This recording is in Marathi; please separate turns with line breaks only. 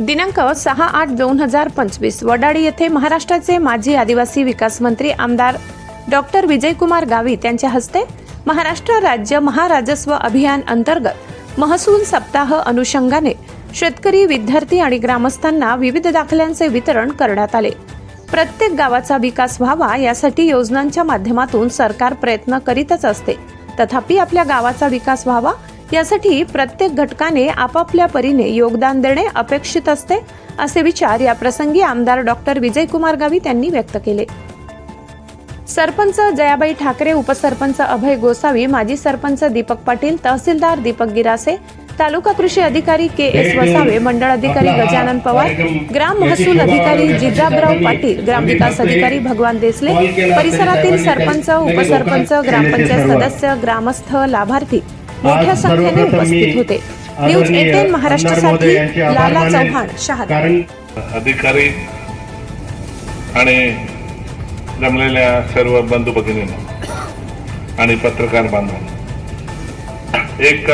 दिनांक सहा आठ दोन हजार पंचवीस वडाळी येथे महाराष्ट्राचे माजी आदिवासी विकास मंत्री आमदार डॉक्टर विजयकुमार गावित यांच्या हस्ते महाराष्ट्र राज्य महाराजस्व अभियान अंतर्गत महसूल सप्ताह अनुषंगाने शेतकरी विद्यार्थी आणि ग्रामस्थांना विविध दाखल्यांचे वितरण करण्यात आले. प्रत्येक गावाचा विकास व्हावा यासाठी योजनांच्या माध्यमातून सरकार प्रयत्न करीतच असते. तथापि आपल्या गावाचा विकास व्हावा यासाठी प्रत्येक घटकाने आपापल्या परीने योगदान देणे अपेक्षित असते असे विचार या प्रसंगी आमदार डॉक्टर विजयकुमार गावित यांनी व्यक्त केले. सरपंच जयाबाई ठाकरे उपसरपंच अभय गोसावी माजी सरपंच दीपक पाटील तहसीलदार दीपक गिरासे तालुका कृषी अधिकारी के एस वसावे मंडळ अधिकारी गजानन पवार ग्राम महसूल अधिकारी जिजाबराव पाटील ग्रामविकास अधिकारी भगवान देसले परिसरातील सरपंच उपसरपंच ग्रामपंचायत सदस्य ग्रामस्थ लाभार्थी मोठ्या संख्येने उपस्थित होते. न्यूज एटीन महाराष्ट्रासाठी लाला चव्हाण शहादा.
कारण
अधिकारी आणि जमलेल्या सर्व बंधू भगिनींना आणि पत्रकार बांधवांना एक